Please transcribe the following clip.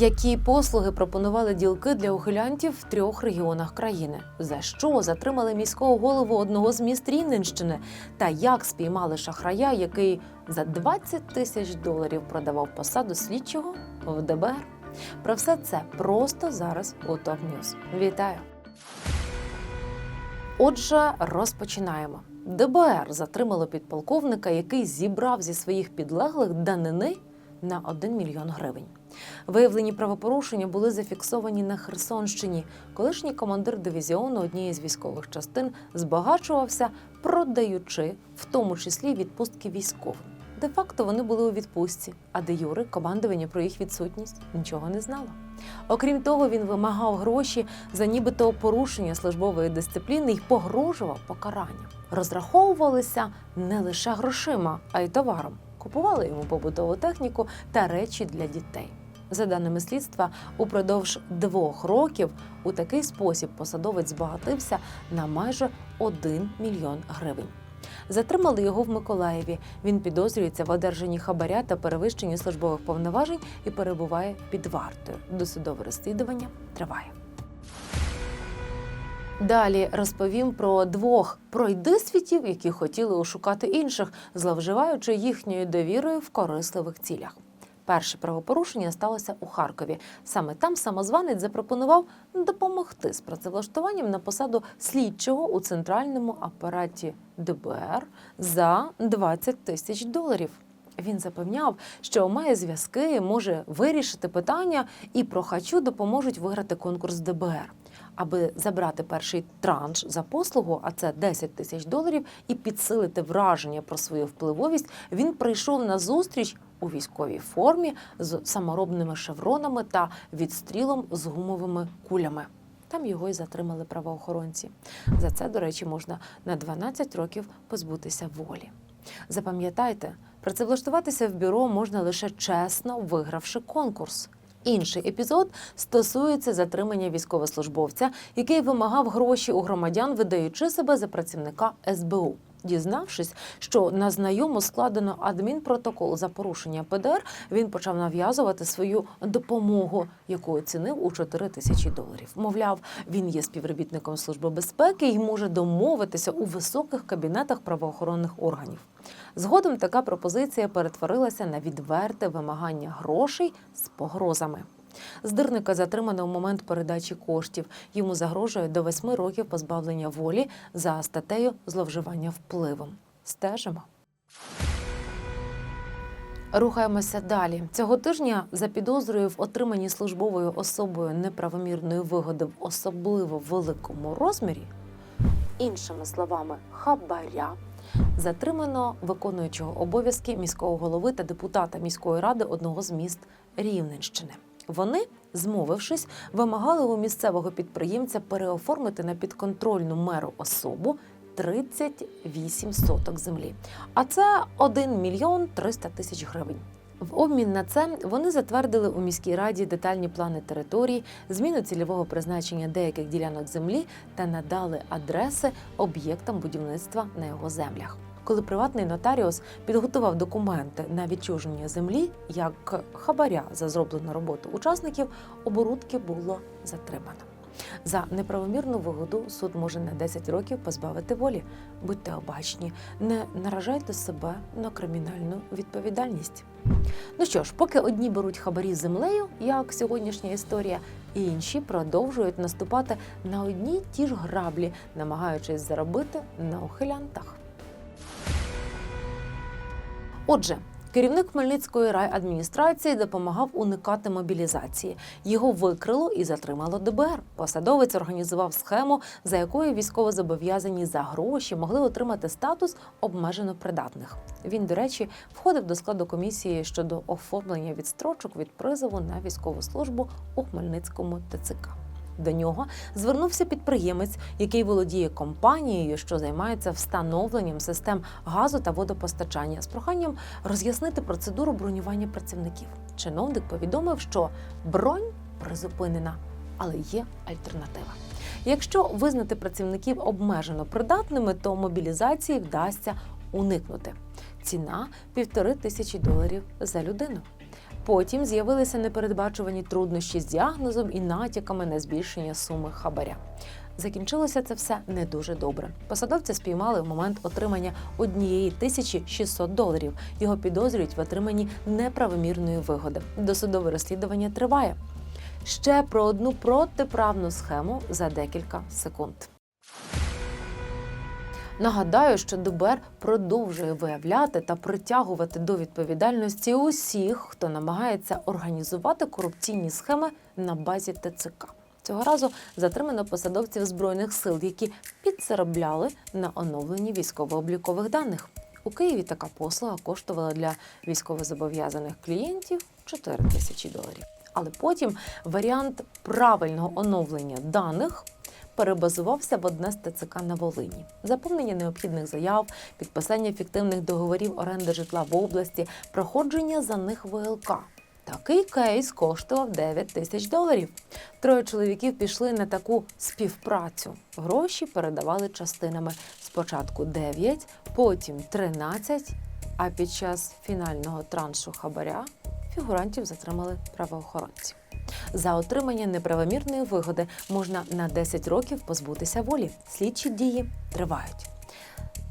Які послуги пропонували ділки для ухилянтів в трьох регіонах країни? За що затримали міського голову одного з міст Рівненщини? Та як спіймали шахрая, який за 20 тисяч доларів продавав посаду слідчого в ДБР? Про все це просто зараз у ТОП Ньюз. Вітаю! Отже, розпочинаємо. ДБР затримало підполковника, який зібрав зі своїх підлеглих данини на 1 мільйон гривень. Виявлені правопорушення були зафіксовані на Херсонщині. Колишній командир дивізіону однієї з військових частин збагачувався, продаючи в тому числі відпустки військовим. Де-факто вони були у відпустці, а де Юри командування про їх відсутність нічого не знало. Окрім того, він вимагав гроші за нібито порушення службової дисципліни і погрожував покаранням. Розраховувалися не лише грошима, а й товаром. Купували йому побутову техніку та речі для дітей. За даними слідства, упродовж двох років у такий спосіб посадовець збагатився на майже 1 мільйон гривень. Затримали його в Миколаєві. Він підозрюється в одержанні хабаря та перевищенні службових повноважень і перебуває під вартою. Досудове розслідування триває. Далі розповім про двох пройдисвітів, які хотіли ошукати інших, зловживаючи їхньою довірою в корисливих цілях. Перше правопорушення сталося у Харкові. Саме там самозванець запропонував допомогти з працевлаштуванням на посаду слідчого у центральному апараті ДБР за 20 тисяч доларів. Він запевняв, що має зв'язки, може вирішити питання, і прохачу допоможуть виграти конкурс ДБР. Аби забрати перший транш за послугу, а це 10 тисяч доларів, і підсилити враження про свою впливовість, він прийшов на зустріч у військовій формі з саморобними шевронами та відстрілом з гумовими кулями. Там його й затримали правоохоронці. За це, до речі, можна на 12 років позбутися волі. Запам'ятайте, працевлаштуватися в бюро можна лише чесно вигравши конкурс. Інший епізод стосується затримання військовослужбовця, який вимагав гроші у громадян, видаючи себе за працівника СБУ. Дізнавшись, що на знайому складено адмінпротокол за порушення ПДР, він почав нав'язувати свою допомогу, яку оцінив у 4 тисячі доларів. Мовляв, він є співробітником служби безпеки і може домовитися у високих кабінетах правоохоронних органів. Згодом така пропозиція перетворилася на відверте вимагання грошей з погрозами. Здирника затримано у момент передачі коштів. Йому загрожує до восьми років позбавлення волі за статтею зловживання впливом. Стежимо. Рухаємося далі. Цього тижня за підозрою в отриманні службовою особою неправомірної вигоди в особливо великому розмірі, іншими словами, хабаря, затримано виконуючого обов'язки міського голови та депутата міської ради одного з міст Рівненщини. Вони, змовившись, вимагали у місцевого підприємця переоформити на підконтрольну меру особу 38 соток землі. А це 1 мільйон 300 тисяч гривень. В обмін на це вони затвердили у міській раді детальні плани територій, зміну цільового призначення деяких ділянок землі та надали адреси об'єктам будівництва на його землях. Коли приватний нотаріус підготував документи на відчуження землі як хабаря за зроблену роботу учасників, оборудки було затримано. За неправомірну вигоду суд може на 10 років позбавити волі. Будьте обачні, не наражайте себе на кримінальну відповідальність. Ну що ж, поки одні беруть хабарі землею, як сьогоднішня історія, інші продовжують наступати на одні ті ж граблі, намагаючись заробити на ухилянтах. Отже, керівник Хмельницької райадміністрації допомагав уникати мобілізації. Його викрило і затримало ДБР. Посадовець організував схему, за якою військовозобов'язані за гроші могли отримати статус обмежено придатних. Він, до речі, входив до складу комісії щодо оформлення відстрочок від призову на військову службу у Хмельницькому ТЦК. До нього звернувся підприємець, який володіє компанією, що займається встановленням систем газу та водопостачання, з проханням роз'яснити процедуру бронювання працівників. Чиновник повідомив, що бронь призупинена, але є альтернатива. Якщо визнати працівників обмежено придатними, то мобілізації вдасться уникнути. Ціна півтори тисячі доларів за людину. Потім з'явилися непередбачувані труднощі з діагнозом і натяками на збільшення суми хабаря. Закінчилося це все не дуже добре. Посадовця спіймали в момент отримання однієї тисячі 600 доларів. Його підозрюють в отриманні неправомірної вигоди. Досудове розслідування триває. Ще про одну протиправну схему за декілька секунд. Нагадаю, що ДБР продовжує виявляти та притягувати до відповідальності усіх, хто намагається організувати корупційні схеми на базі ТЦК. Цього разу затримано посадовців збройних сил, які підзаробляли на оновленні військово-облікових даних. У Києві така послуга коштувала для військовозобов'язаних клієнтів 4 тисячі доларів. Але потім варіант правильного оновлення даних перебазувався в одне з ТЦК на Волині. Заповнення необхідних заяв, підписання фіктивних договорів оренди житла в області, проходження за них ВЛК. Такий кейс коштував 9 тисяч доларів. Троє чоловіків пішли на таку співпрацю. Гроші передавали частинами. Спочатку 9, потім 13, а під час фінального траншу хабаря фігурантів затримали правоохоронці. За отримання неправомірної вигоди можна на 10 років позбутися волі. Слідчі дії тривають.